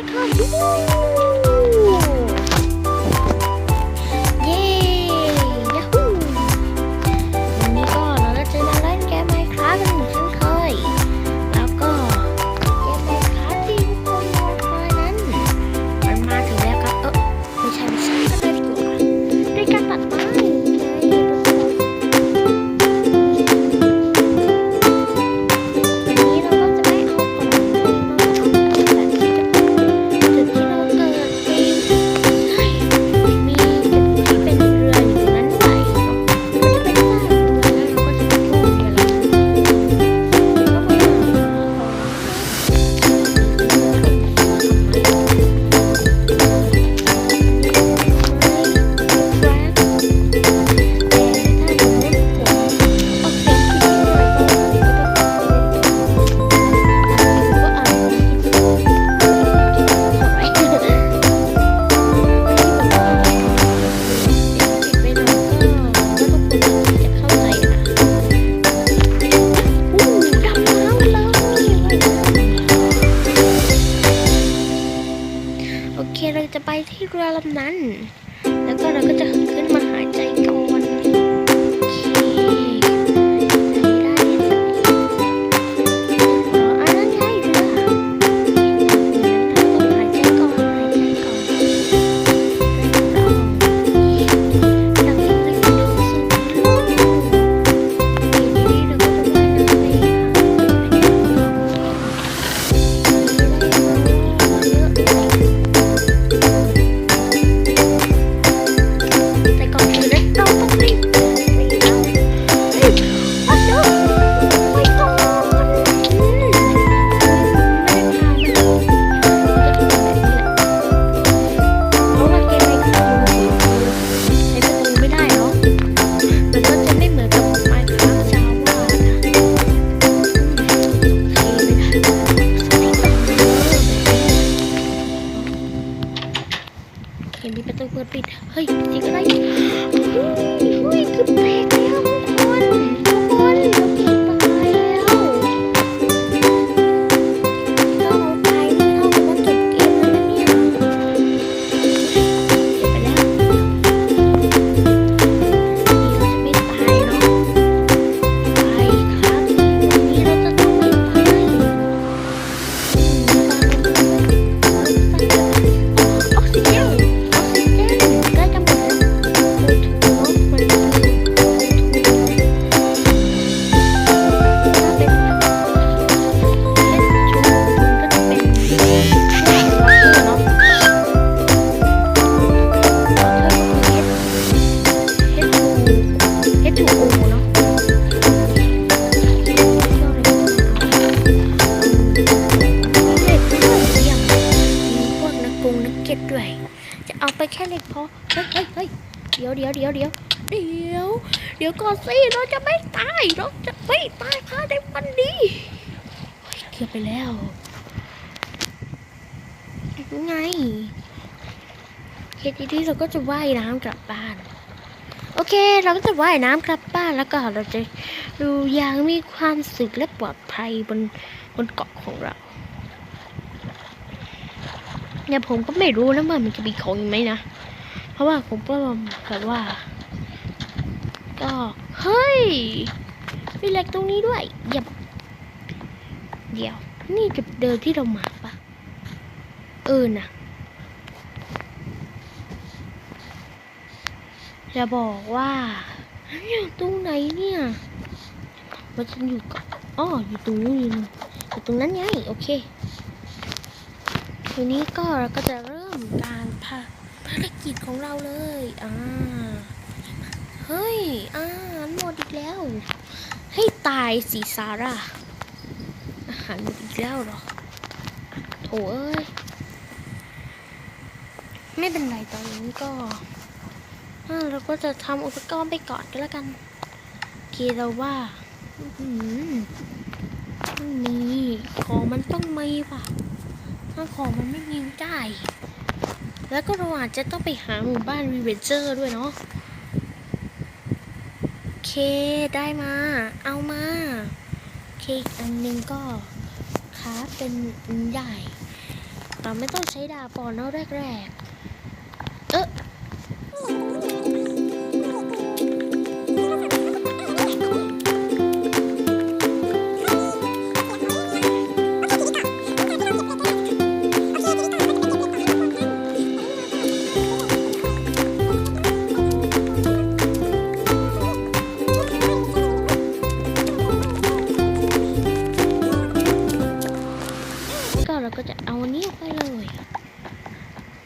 จะ เห็นมีประตูเปิด เหล็กพอเฮ้ยเฮ้ยเฮ้ยเดี๋ยวเดี๋ยวเดี๋ยวเดี๋ยวเดี๋ยวเดี๋ยวก่อนสิเราจะไม่ตายเราจะไม่ตายภายในวันนี้เกือบไปแล้วไงเคทีนี้เราก็จะว่ายน้ำกลับบ้าน โอเค เราก็จะว่ายน้ำกลับบ้านแล้วก็เราจะดูอย่างมีความสุขและปลอดภัยบนบนเกาะของเราเนี่ยผมก็ไม่รู้นะว่ามันจะมีของไหมนะ ราะว่าผมก็แบบว่า ก็เฮ้ยมีเหล็กตรงนี้ด้วยเยี่ยมเดี๋ยว นี่จุดเดิมที่เรามาปะเออนะจะบอกว่าอยู่ตรงไหนเนี่ยมันจะอยู่กับอ๋ออยู่ตรงนู้นอยู่ตรงนั้นไงโอเคทีนี้ก็เราก็จะเริ่มการภา ภารกิจของเราเลย อ่า เฮ้ย อ่าหมดอีกแล้ว ให้ตายสิซาร่า อาหารหมดอีกแล้วหรอ โถเอ้ย ไม่เป็นไรตอนนี้ก็อ่าเราก็จะทำอุปกรณ์ไปก่อนก็แล้วกันเคเราว่าอืมนมีของมันต้องมีว่ะ ถ้าของมันไม่มีไม่ได้ แล้วก็เราอาจจะต้องไปหาหมู่บ้านวีเวนเจอร์ด้วยเนาะโอเคได้มา เอามาโอเคอีกอันหนึงก็ค้าเป็นใหญ่ เราไม่ต้องใช้ดาบปอนเนาะแรกๆ เออ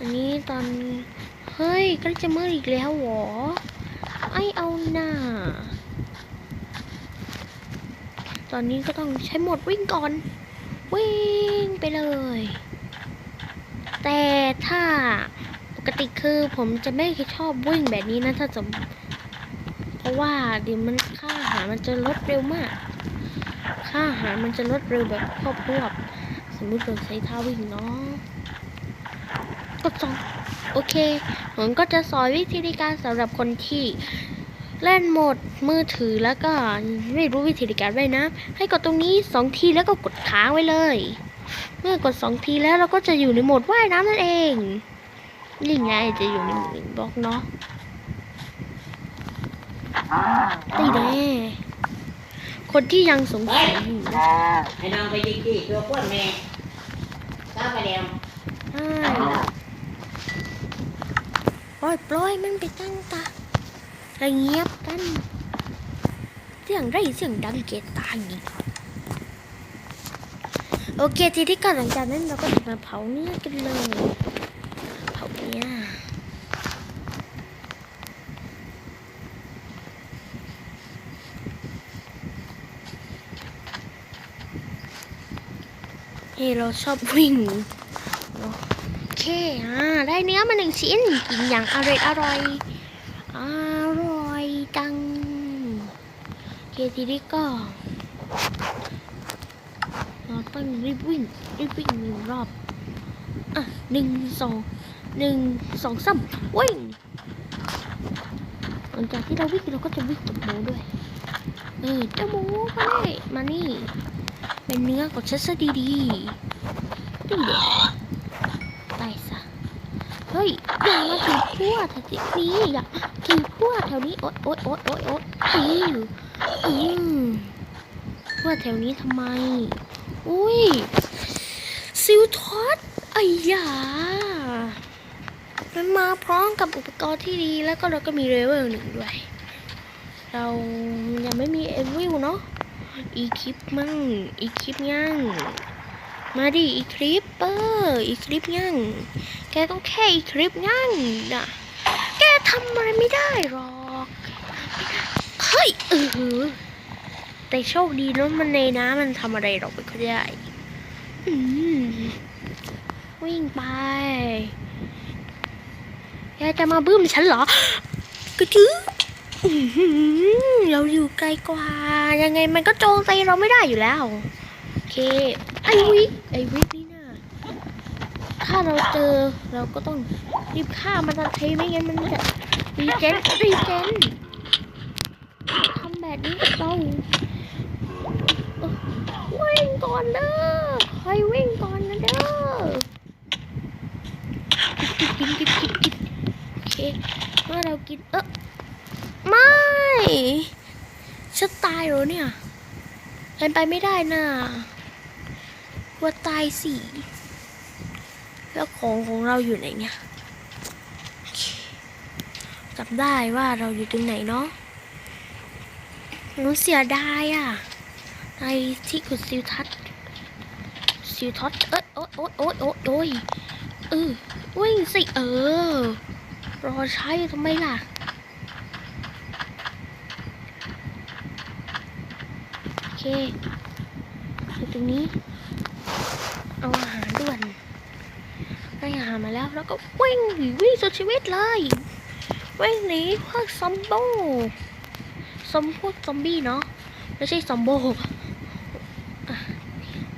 อันนี้ตอน เฮ้ยก็จะมืดอีกแล้วหรอ ไอเอาหน้า ตอนนี้ก็ต้องใช้หมดวิ่งก่อน วิ่งไปเลย แต่ถ้าปกติคือผมจะไม่ชอบวิ่งแบบนี้นะถ้าสมเพราะว่าเดี๋ยวมันค่าอาหารมันจะลดเร็วมาก ค่าอาหารมันจะลดเร็วแบบควบรวบสมมติเราใช้ท่าวิ่งเนาะ ดสองโอเค ผมก็จะสอนวิธีในการสำหรับคนที่เล่นโหมดมือถือแล้วก็ไม่รู้วิธีในการว่ายน้ำให้กดตรงนี้สองทีแล้วก็กดค้างไว้เลย เมื่อกดสองทีแล้วเราก็จะอยู่ในโหมดว่ายน้ำนั่นเองนี่ไงจะอยู่ในโหมดบล็อกเนาะตีแน่คนที่ยังสงสัยอยู่ไอ้น้องไปยิงที่ตัวป้วนแม่ก้าวไปแล้วใช่ ปล่อยปล่อยมันไปตั้งตาอะไรเงียบกันเสียงไรเสียงดังเกตตายอีกโอเคทีที่ก่อนหลังจากนั้นเราก็จะมาเผาเนื้อกันเลยเผาเนื้อเฮ้เราชอบวิ่ง อเคอ่าได้เนื้อมาหนึ่งชิ้นกินอย่างอร่อยอร่อยอร่อยจังเคทีนี้ก็เราต้องรีบวิ่งรีบวิ่งหนึ่งรอบ อะหนึ่งสองหนึ่งสองสามวิ่งหลังจากที่เราวิ่งเราก็จะวิ่งกับหมูด้วยเออเจ้าหมูมานี่มานี่เป็นเนื้อของฉันซะดีๆนี่เด็กไปซะเฮ้ยอย่ามาถือขั้วแถวนี้อย่าถือขั้วแถวนี้โอ๊ยโอ๊ยโอ๊ยโอ๊ยโอ๊ยอืออืมขั้วแถวนี้ทำไม อุ้ยซิลทอดไอ้ยามันมาพร้อมกับอุปกรณ์ที่ดีแล้วก็เราก็มีเลเวลหนึ่งด้วย เรายังไม่มีเอวิลเนาะอีคลิปมั่งอีคลิปยัง มาดิอีคลิปเปอร์อีคลิปยังแกต้องแค่อีคลิปยังนะแกทำอะไรไม่ได้หรอกเฮ้ยเออแต่โชคดีเนอะมันในน้ำมันทำอะไรเราไม่ค่อยได้วิ่งไปแกจะมาบึ้มฉันเหรอกระจื้อเราอยู่ไกลกว่า ยังไงมันก็โจมตีเราไม่ได้อยู่แล้ว โอเค ไอวิกไอวิกนี่นะถ้าเราเจอเราก็ต้องรีบฆ่ามันทันทีไม่งั้นมันจะรีเจนรีเจนทำแบบนี้กับเราเออวิ่งก่อนเด้อคอยวิ่งก่อนนะเด้อกินกินกินกินโอเคเมื่อเรากินเออไม่ฉันตายเหรอเนี่ยเป็นไปไม่ได้นะ ว่าตายสิแล้วของของเราอยู่ไหนเนี่ยจำได้ว่าเราอยู่ตรงไหนเนาะหนูเสียดายอะ ในที่ขุดซิวทัศซิวทัศเอ้ยโอ๊ยโอ๊ยโอ๊ยโอ๊ยโอ๊ยเออวิ่งสิเออ รอใช้ทำไมล่ะโอเคอยู่ตรงนี้ เอาอาหารด่วนได้อา หามาแล้วแล้วก็วิ่งหนีวิ่งสุดชีวิตเลยวิ่งหนีพวกซอมโบซอมพวกซอมบี้เนาะไม่ใช่ซอมโบ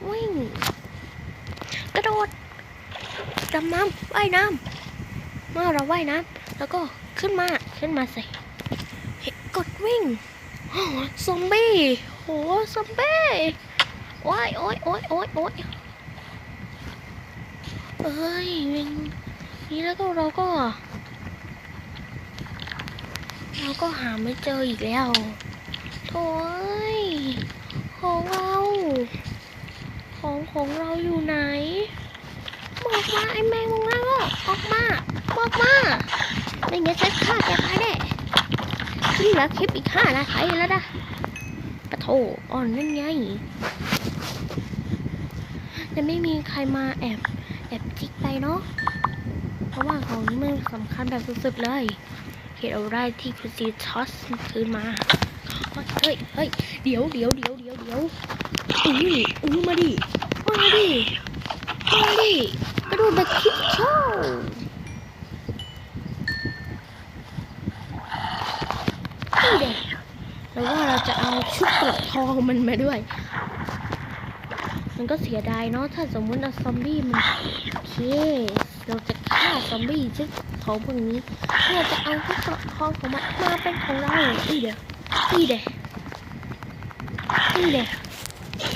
วิ่งกระโดดดำน้ำว่ายน้ำเมื่อเราว่ายน้ำแล้วก็ขึ้นมาขึ้นมาใส่เฮ้ยกดวิ่งซอมบี้โหซอมบี้โอ้ยโอ้ยโอ้ยโอ้ยโอ้ย เอ้ยเวนนี้แล้วก็เราก็ เราก็หาไม่เจออีกแล้วโถ่เอ้ยของเรา ของของเราอยู่ไหนบอกมาไอ้แมงมุมนั่นก็ออกมาบอกมาไม่งั้นฉันฆ่าแกตายแน่ฉันเหลือคลิปอีกห้านาทีแล้วนะปะโถอ่อนนั่นไงแต่ไม่มีใครมาแอบ แอบจิกไปเนาะ เพราะว่าของนี้มันสำคัญแบบสุดๆเลย เหตุอะไรที่คุณซีทอสคืนมา เฮ้ยเฮ้ยเดี๋ยวเดี๋ยวเดี๋ยวเดี๋ยวเดี๋ยวอืออือมาดิมาดิมาดิกระโดดแบบคิดโชว์นี่เด็กแล้วว่าเราจะเอาชุดกระทองมันมาด้วย มันก็เสียดายเนาะถ้าสมมติเอาซอมบี้มันโอเค เราจะฆ่าซอมบี้ชุดของพวกนี้เพื่อจะเอาชุดเกาะทองของมันมาเป็นของเราอีเด็กอีเด็กอีเด็ก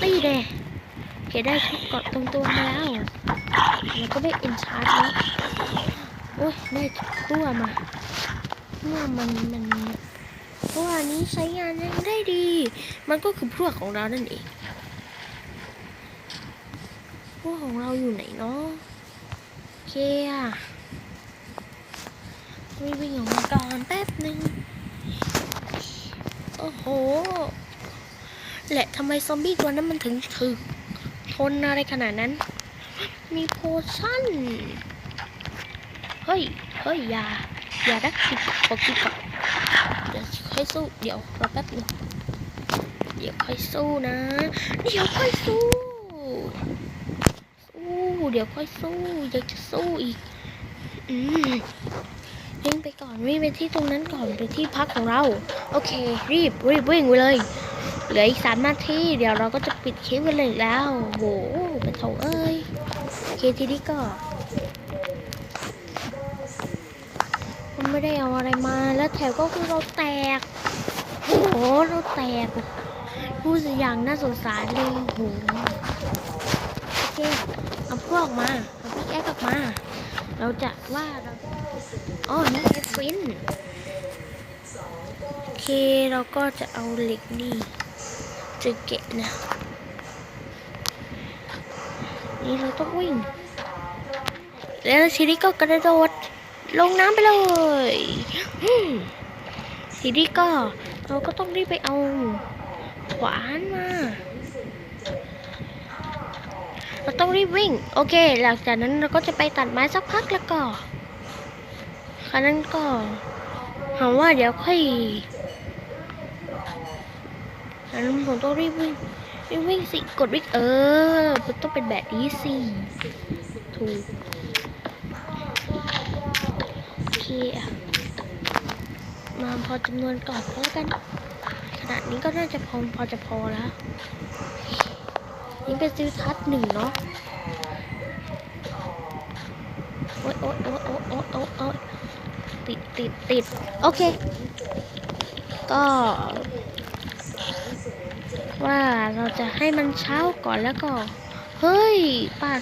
อีเด็กโอเคได้ชุดเกาะตรงตัวมาแล้วแล้วก็ได้เอ็นชาร์จแล้วโอ้ยได้ตัวมาตัวมันมันตัวนี้ใช้งานยังได้ดี มันก็คือพวกของเรานั่นเอง พวกของเราอยู่ไหนเนาะโอเคอะวิ่งวิ่งออกมาก่อนแป๊บหนึ่งโอ้โห แหละทำไมซอมบี้ตัวนั้นมันถึงถึกทนอะไรขนาดนั้น มีโพชั่น เฮ้ย เฮ้ย อย่า อย่าดักคิขอคิดก่อนเดี๋ยวค่อยสู้ เดี๋ยวรอแป๊บหนึงเดี๋ยวค่อยสู้นะ เดี๋ยวค่อยสู้ เดี๋ยวค่อยสู้อยากจะสู้อีก อืมวิ่งไปก่อนวิ่งไปที่ตรงนั้นก่อนไปที่พักของเรา โอเค รีบรีบวิ่งไปเลย เหลืออีกสามนาทีเดี๋ยวเราก็จะปิดคลิปกันเลยแล้วโหเป็นโถเอ้ยโอเคทีนี้ก็มันไม่ได้เอาอะไรมาแล้วแถวก็คือเราแตกโอ้โหเราแตกพูดอย่างน่าสงสารเลยโหโอเค เอาพวกอกมาเอาพี่แอ๊กออกมา เราจะว่าเราอ๋อนี่ไงฟินโอเคเราก็จะเอาเหล็กนี่จะเกะนะ นี่เราต้องวิ่ง แล้วทีนี้ก็กระโดดลงน้ำไปเลยทีนี้ก็เราก็ต้องรีบไปเอาขวานมา เราต้องรีบวิ่ง โอเค หลังจากนั้นเราก็จะไปตัดไม้สักพักแล้วก็ครั้นั้นก็หาว่าเดี๋ยวค่อยอันนั้นผมต้องรีบวิ่งรีบวิ่งสิ กดวิ่งเออมันต้องเป็นแบบนี้สิ ถูก โอเคมาพอจำนวนก่อนแล้วกัน ขนาดนี้ก็น่าจะพอพอจะพอแล้ว นี่เป็นซิลทัศหนึ่งเนาะโอ๊ยโอ๊ยโอ๊ยโอ๊ยโอ๊ยโอ๊ยติดติดติดโอเค ก็ ว่าเราจะให้มันเช้าก่อนแล้วก็ เฮ้ยป่า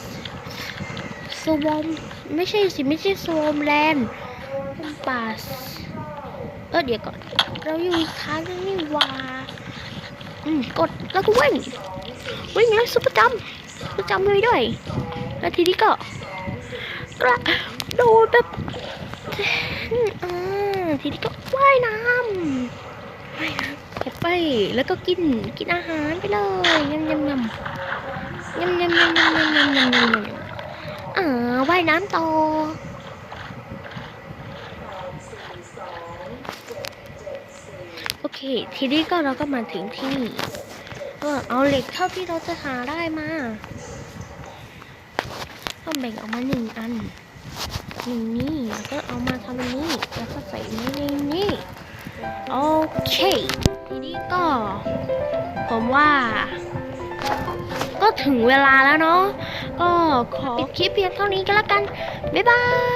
สวอมไม่ใช่สิไม่ใช่สวอมแลนด์ป่าสเออเดี๋ยวก่อน เราอยู่อีกทางนึงนี่ว่า กดแล้วก็วิ่งวิ่งเลยสุดปอระจำปอระจำเลยด้วย แล้วทีนี้ก็กระโดดแบบอ่าทีนี้ก็ว่ายน้ำว่ายน้ำไปแล้วก็กินกินอาหารไปเลยยำยำยำยำยำยำยำยำยำยำยำยำอ่าว่ายน้ำต่อโอเค ทีนี้ก็เราก็มาถึงที่นี่ก็เอาเหล็กเท่าที่เราจะหาได้มาก็แบ่งออกมาหนึ่งอันหนึ่งนี่แล้วก็เอามาทำนี้แล้วก็ใส่ในนี้โอเค ทีนี้ก็ ผมว่า ก็ถึงเวลาแล้วเนาะก็ขอปิดคลิปเพียงเท่านี้ก็แล้วกัน บ๊ายบาย